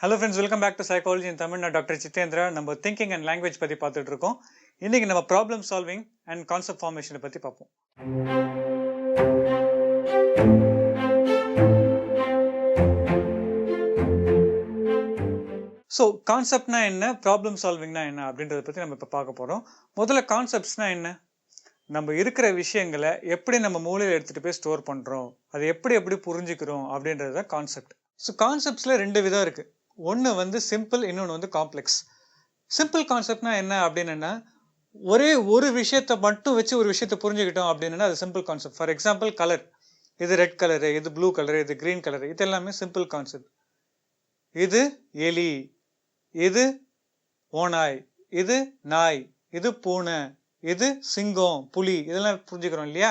Hello friends welcome back to psychology in Tamil நான் doctor Siddhendra நம்ம thinking and language பற்றி பார்த்துட்டு இருக்கோம் இன்னைக்கு நம்ம ப்ராப்ளம் சால்விங் அண்ட் கான்செப்ட் ஃபார்மேஷனை பற்றி பார்ப்போம். ஸோ கான்செப்ட்னா என்ன ப்ராப்ளம் சால்விங்னா என்ன அப்படின்றத பற்றி நம்ம இப்போ பார்க்க போகிறோம் முதல்ல கான்செப்ட்ஸ்னா என்ன? நம்ம இருக்கிற விஷயங்களை எப்படி நம்ம மூளையில் எடுத்துகிட்டு போய் ஸ்டோர் பண்ணுறோம் அதை எப்படி எப்படி புரிஞ்சுக்கிறோம் அப்படின்றது தான் கான்செப்ட் ஸோ கான்செப்ட்ஸில் ரெண்டு விதம் இருக்குது ஒன்று வந்து சிம்பிள் இன்னொன்று வந்து காம்ப்ளெக்ஸ் சிம்பிள் கான்செப்ட்னா என்ன அப்படின்னா ஒரே ஒரு விஷயத்தை மட்டும் வச்சு ஒரு விஷயத்தை புரிஞ்சுக்கிட்டோம் அப்படின்னா அது simple concept for example colour இது ரெட் கலரு இது ப்ளூ கலரு இது க்ரீன் கலரு இது எல்லாமே சிம்பிள் கான்செப்ட் இது எலி இது ஓநாய் இது நாய் இது பூனை இது சிங்கம் புலி இதெல்லாம் புரிஞ்சுக்கிறோம் இல்லையா?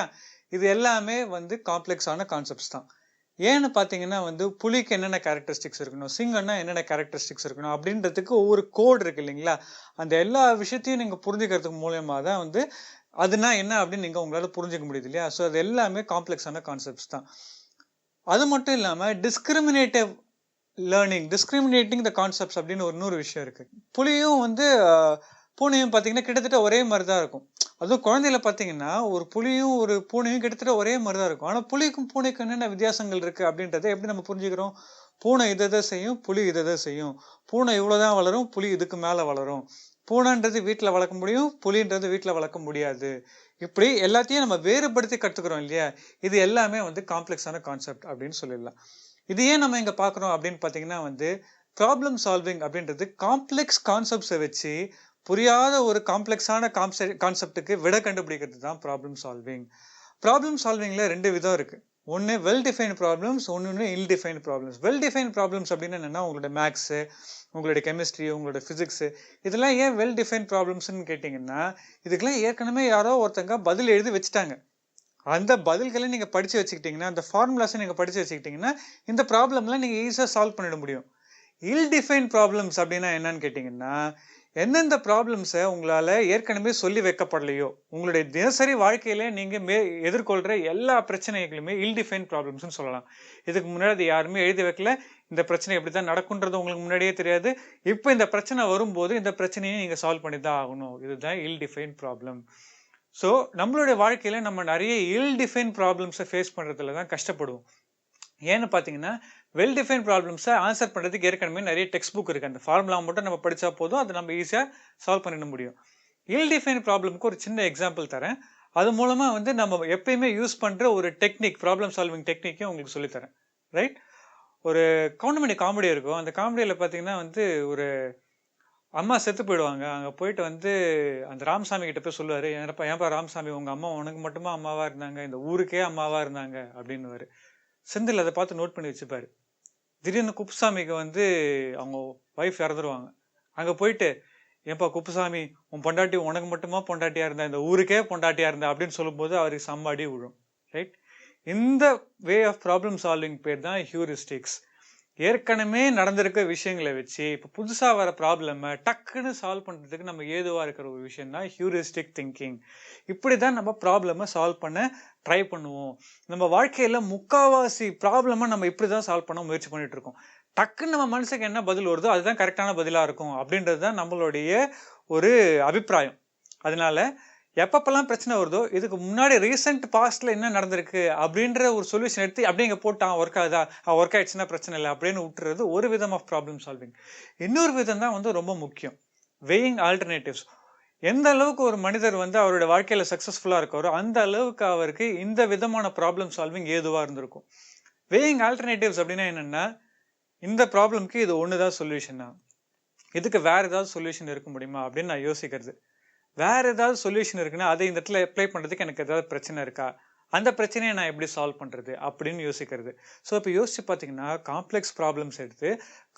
இது எல்லாமே வந்து காம்ப்ளெக்ஸான கான்செப்ட்ஸ் தான். ஏன்னு பார்த்தீங்கன்னா வந்து புலிக்கு என்னென்ன கேரக்டரிஸ்டிக்ஸ் இருக்கணும்? சிங்கன்னா என்னென்ன கேரக்டரிஸ்டிக்ஸ் இருக்கணும்? அப்படின்றதுக்கு ஒவ்வொரு கோடு இருக்கு இல்லைங்களா? அந்த எல்லா விஷயத்தையும் நீங்கள் புரிஞ்சுக்கிறதுக்கு மூலயமா தான் வந்து அதுனா என்ன அப்படின்னு நீங்கள் உங்களால் புரிஞ்சுக்க முடியுது இல்லையா? ஸோ அது எல்லாமே காம்ப்ளெக்ஸான கான்செப்ட்ஸ் தான். அது மட்டும் இல்லாமல் discriminative learning discriminating the concepts அப்படின்னு ஒரு இன்னொரு விஷயம் இருக்குது புலியும் வந்து பூனையும் பார்த்தீங்கன்னா கிட்டத்தட்ட ஒரே மாதிரி தான் இருக்கும். அதுவும் குழந்தையில பார்த்தீங்கன்னா ஒரு புலியும் ஒரு பூனையும் கிட்டத்தட்ட ஒரே மாதிரி தான் இருக்கும். ஆனால் புலிக்கும் பூனைக்கும் என்னென்ன வித்தியாசங்கள் இருக்குது அப்படின்றத எப்படி நம்ம புரிஞ்சுக்கிறோம்? பூனை இதை இதை செய்யும் புலி இதை இதை செய்யும். பூனை இவ்வளோதான் வளரும் புலி இதுக்கு மேலே வளரும். பூனைன்றது வீட்டில் வளர்க்க முடியும் புலின்றது வீட்டில் வளர்க்க முடியாது. இப்படி எல்லாத்தையும் நம்ம வேறுபடுத்தி கற்றுக்கிறோம் இல்லையா? இது எல்லாமே வந்து காம்ப்ளெக்ஸான கான்செப்ட் அப்படின்னு சொல்லிடலாம். இது ஏன் நம்ம இங்கே பார்க்குறோம் அப்படின்னு பார்த்தீங்கன்னா வந்து ப்ராப்ளம் சால்விங் அப்படின்றது காம்ப்ளெக்ஸ் கான்செப்ட்ஸை வச்சு புரியாத ஒரு காம்ப்ளெக்ஸான கான்செப்ட் கான்செப்ட்டுக்கு விட கண்டுபிடிக்கிறது தான் ப்ராப்ளம் சால்விங் ப்ராப்ளம் சால்விங்கில் ரெண்டு விதம் இருக்குது ஒன்று வெல் டிஃபைன் ப்ராப்ளம்ஸ் ஒன்று ill define problems well define problems அப்படின்னு என்னன்னா உங்களோட மேக்ஸு உங்களுடைய கெமிஸ்ட்ரி உங்களோட ஃபிசிக்ஸு இதெல்லாம் ஏன் வெல் டிஃபைன் ப்ராப்ளம்ஸ்னு கேட்டிங்கன்னா இதுக்கெல்லாம் ஏற்கனவே யாரோ ஒருத்தங்க பதில் எழுதி வச்சுட்டாங்க. அந்த பதில்களை நீங்கள் படித்து வச்சுக்கிட்டிங்கன்னா அந்த ஃபார்முலாஸை நீங்கள் படித்து வச்சுக்கிட்டிங்கன்னா இந்த ப்ராப்ளம்லாம் நீங்கள் ஈஸியாக சால்வ் பண்ணிட முடியும். இல் டிஃபைன் ப்ராப்ளம்ஸ் அப்படின்னா என்னன்னு கேட்டிங்கன்னா எந்தெந்த ப்ராப்ளம்ஸை உங்களால் ஏற்கனவே சொல்லி வைக்கப்படலையோ உங்களுடைய தினசரி வாழ்க்கையில் நீங்கள் மே எதிர்கொள்கிற எல்லா பிரச்சனைகளுமே இல்டிஃபைன் ப்ராப்ளம்ஸ்னு சொல்லலாம். இதுக்கு முன்னாடி யாருமே எழுதி வைக்கல. இந்த பிரச்சனை எப்படி தான் நடக்குன்றது உங்களுக்கு முன்னாடியே தெரியாது. இப்போ இந்த பிரச்சனை வரும்போது இந்த பிரச்சனையை நீங்கள் சால்வ் பண்ணி தான் ஆகணும். இதுதான் இல்டிஃபைன் ப்ராப்ளம் ஸோ நம்மளுடைய வாழ்க்கையில் நம்ம நிறைய இல்டிஃபைன் ப்ராப்ளம்ஸை ஃபேஸ் பண்ணுறதுல தான் கஷ்டப்படுவோம். ஏன்னு பார்த்தீங்கன்னா வெல் டிஃபைன் ப்ராப்ளம்ஸை ஆன்சர் பண்ணுறதுக்கு ஏற்கனவே நிறைய டெக்ஸ்ட் புக் இருக்குது அந்த ஃபார்முலா மட்டும் நம்ம படித்தா போதும். அதை நம்ம ஈஸியாக சால்வ் பண்ணிட முடியும். இல் டிஃபைன் ப்ராப்ளமுக்கு ஒரு சின்ன எக்ஸாம்பிள் தரேன். அது மூலமாக வந்து நம்ம எப்பயுமே யூஸ் பண்ணுற ஒரு டெக்னிக் ப்ராப்ளம் சால்விங் டெக்னிக்கையும் உங்களுக்கு சொல்லித்தரேன் ரைட் ஒரு கவுண்டமணி காமெடி இருக்கும். அந்த காமெடியில் பார்த்தீங்கன்னா வந்து ஒரு அம்மா செத்து போயிடுவாங்க. அங்கே போயிட்டு வந்து அந்த ராமசாமி கிட்ட போய் சொல்லுவார் ஏன்ப்பா ராமசாமி உங்கள் அம்மா உனக்கு மட்டுமா அம்மாவாக இருந்தாங்க? இந்த ஊருக்கே அம்மாவாக இருந்தாங்க? அப்படின்னுவாரு. செந்தில் அதை பார்த்து நோட் பண்ணி வச்சுப்பாரு. திடீர்னு குப்புசாமிக்கு வந்து அவங்க ஒய்ஃப் இறந்துருவாங்க. அங்கே போயிட்டு ஏன்பா குப்புசாமி உன் பொண்டாட்டி உனக்கு மட்டுமா பொண்டாட்டியாக இருந்தா? இந்த ஊருக்கே பொண்டாட்டியாக இருந்தா? அப்படின்னு சொல்லும்போது அவருக்கு சம்பாடி விழும். ரைட் இந்த வே ஆஃப் ப்ராப்ளம் சால்விங் பேர் தான் ஹியூரிஸ்டிக்ஸ் ஏற்கனவே நடந்திருக்க விஷயங்களை வச்சு இப்போ புதுசாக வர ப்ராப்ளமை டக்குன்னு சால்வ் பண்ணுறதுக்கு நம்ம ஏதுவாக இருக்கிற ஒரு விஷயம் தான் ஹியூரிஸ்டிக் திங்கிங் இப்படி தான் நம்ம ப்ராப்ளமை சால்வ் பண்ண ட்ரை பண்ணுவோம். நம்ம வாழ்க்கையில் முக்காவாசி ப்ராப்ளமை நம்ம இப்படி தான் சால்வ் பண்ண முயற்சி பண்ணிட்டு இருக்கோம். டக்குன்னு நம்ம மனசுக்கு என்ன பதில் வருதோ அதுதான் கரெக்டான பதிலாக இருக்கும். அப்படின்றது தான் நம்மளுடைய ஒரு அபிப்பிராயம். அதனால எப்பப்பெல்லாம் பிரச்சனை வருதோ இதுக்கு முன்னாடி ரீசெண்ட் பாஸ்ட்ல என்ன நடந்திருக்கு அப்படின்ற ஒரு சொல்யூஷன் எடுத்து அப்படியே இங்கே போட்டான் ஒர்க் ஆகுதா? ஒர்க் ஆயிடுச்சுன்னா பிரச்சனை இல்லை அப்படின்னு விட்டுறது ஒரு விதம் ஆஃப் ப்ராப்ளம் சால்விங் இன்னொரு விதம் தான் வந்து ரொம்ப முக்கியம். வெயிங் ஆல்டர்னேட்டிவ்ஸ் எந்த அளவுக்கு ஒரு மனிதர் வந்து அவருடைய வாழ்க்கையில் சக்ஸஸ்ஃபுல்லாக இருக்காரோ அந்த அளவுக்கு அவருக்கு இந்த விதமான ப்ராப்ளம் சால்விங் ஏதுவாக இருந்திருக்கும். வேயிங் ஆல்டர்னேட்டிவ்ஸ் அப்படின்னா என்னென்னா இந்த ப்ராப்ளம்க்கு இது ஒன்று தான் சொல்யூஷனா இதுக்கு வேறு ஏதாவது சொல்யூஷன் இருக்க முடியுமா அப்படின்னு நான் யோசிக்கிறது. வேற ஏதாவது சொல்யூஷன் இருக்குன்னா அதை இந்த இடத்துல அப்ளை பண்ணுறதுக்கு எனக்கு ஏதாவது பிரச்சனை இருக்கா? அந்த பிரச்சனையை நான் எப்படி சால்வ் பண்ணுறது அப்படின்னு யோசிக்கிறது. ஸோ இப்போ யோசிச்சு பார்த்தீங்கன்னா காம்ப்ளெக்ஸ் ப்ராப்ளம்ஸ் எடுத்து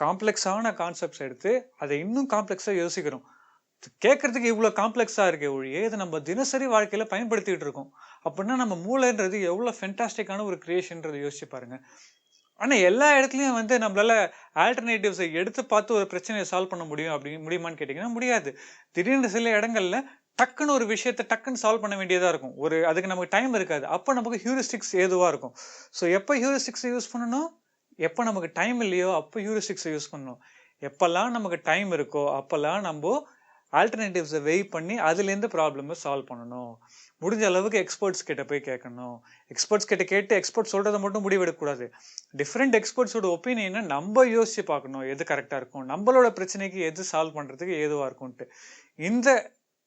காம்ப்ளெக்ஸான கான்செப்ட்ஸ் எடுத்து அதை இன்னும் காம்ப்ளெக்ஸாக யோசிக்கிறோம். கேட்கறதுக்கு இவ்வளோ காம்ப்ளெக்ஸாக இருக்கே ஒழிய இதை நம்ம தினசரி வாழ்க்கையில் பயன்படுத்திகிட்டு இருக்கோம். அப்படின்னா நம்ம மூளைன்றது எவ்வளோ ஃபென்டாஸ்டிக்கான ஒரு கிரியேஷன்றதை யோசிச்சு பாருங்கள் ஆனால் எல்லா இடத்துலையும் வந்து நம்மளால ஆல்டர்னேட்டிவ்ஸை எடுத்து பார்த்து ஒரு பிரச்சனையை சால்வ் பண்ண முடியும் அப்படி முடியுமான்னு கேட்டிங்கன்னா முடியாது. திடீர்னு சில இடங்கள்ல டக்குன்னு ஒரு விஷயத்தை டக்குன்னு சால்வ் பண்ண வேண்டியதாக இருக்கும். ஒரு அதுக்கு நமக்கு டைம் இருக்காது. அப்போ நமக்கு ஹியூரிஸ்டிக்ஸ் ஏதுவாக இருக்கும். ஸோ எப்போ ஹியூரிஸ்டிக்ஸை யூஸ் பண்ணணும்? எப்போ நமக்கு டைம் இல்லையோ அப்போ ஹியூரிஸ்டிக்ஸை யூஸ் பண்ணணும். எப்போல்லாம் நமக்கு டைம் இருக்கோ அப்போல்லாம் நம்ம ஆல்டர்னேட்டிவ்ஸை வெயிட் பண்ணி அதுலேருந்து ப்ராப்ளமை சால்வ் பண்ணணும். முடிஞ்ச அளவுக்கு எக்ஸ்பர்ட்ஸ் கிட்ட போய் கேட்கணும். எக்ஸ்பர்ட்ஸ் கிட்ட கேட்டு எக்ஸ்பர்ட் சொல்கிறத மட்டும் முடிவெடுக்கக்கூடாது. டிஃப்ரெண்ட் எக்ஸ்பர்ட்ஸோட ஒப்பீனியனை நம்ம யோசிச்சு பார்க்கணும். எது கரெக்டாக இருக்கும்? நம்மளோட பிரச்சனைக்கு எது சால்வ் பண்ணுறதுக்கு ஏதுவாக இருக்கும்ன்ட்டு. இந்த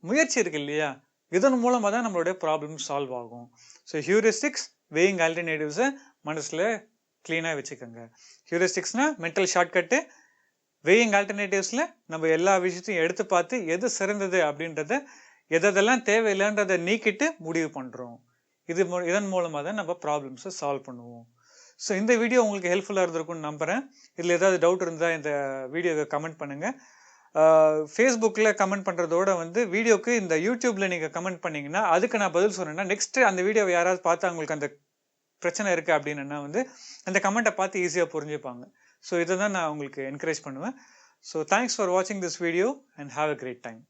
முயற்சி இருக்கு இல்லையா? இதன் மூலமாக தான் நம்மளுடைய ப்ராப்ளம் சால்வ் ஆகும். ஸோ ஹியூரிஸ்டிக்ஸ் வேயிங் ஆல்டர்னேட்டிவ்ஸை மனசில் க்ளீனாக வச்சுக்கோங்க. ஹியூரிஸ்டிக்ஸ்னால் மென்டல் ஷார்ட்கட்டு வேயிங் ஆல்டர்னேட்டிவ்ஸில் நம்ம எல்லா விஷயத்தையும் எடுத்து பார்த்து எது சிறந்தது அப்படின்றத எதெல்லாம் தேவையில்லைன்றதை நீக்கிட்டு முடிவு பண்ணுறோம் இது மூ- இதன் மூலமாக தான் நம்ம ப்ராப்ளம்ஸை சால்வ் பண்ணுவோம். ஸோ இந்த வீடியோ உங்களுக்கு ஹெல்ப்ஃபுல்லாக இருந்திருக்கும்னு நம்புகிறேன் இதில் ஏதாவது டவுட் இருந்தால் இந்த வீடியோவை கமெண்ட் பண்ணுங்கள் ஃபேஸ்புக்கில் கமெண்ட் பண்ணுறதோட வந்து வீடியோக்கு இந்த யூடியூப்பில் நீங்கள் கமெண்ட் பண்ணிங்கன்னா அதுக்கு நான் பதில் சொன்னேன்னா நெக்ஸ்ட்டு அந்த வீடியோவை யாராவது பார்த்தா அவங்களுக்கு அந்த பிரச்சனை இருக்குது அப்படின்னா வந்து அந்த கமெண்ட்டை பார்த்து ஈஸியாக புரிஞ்சுப்பாங்க. ஸோ இதை தான் நான் உங்களுக்கு என்கரேஜ் பண்ணுவேன். ஸோ தேங்க்ஸ் ஃபார் வாட்சிங் this video and have a great time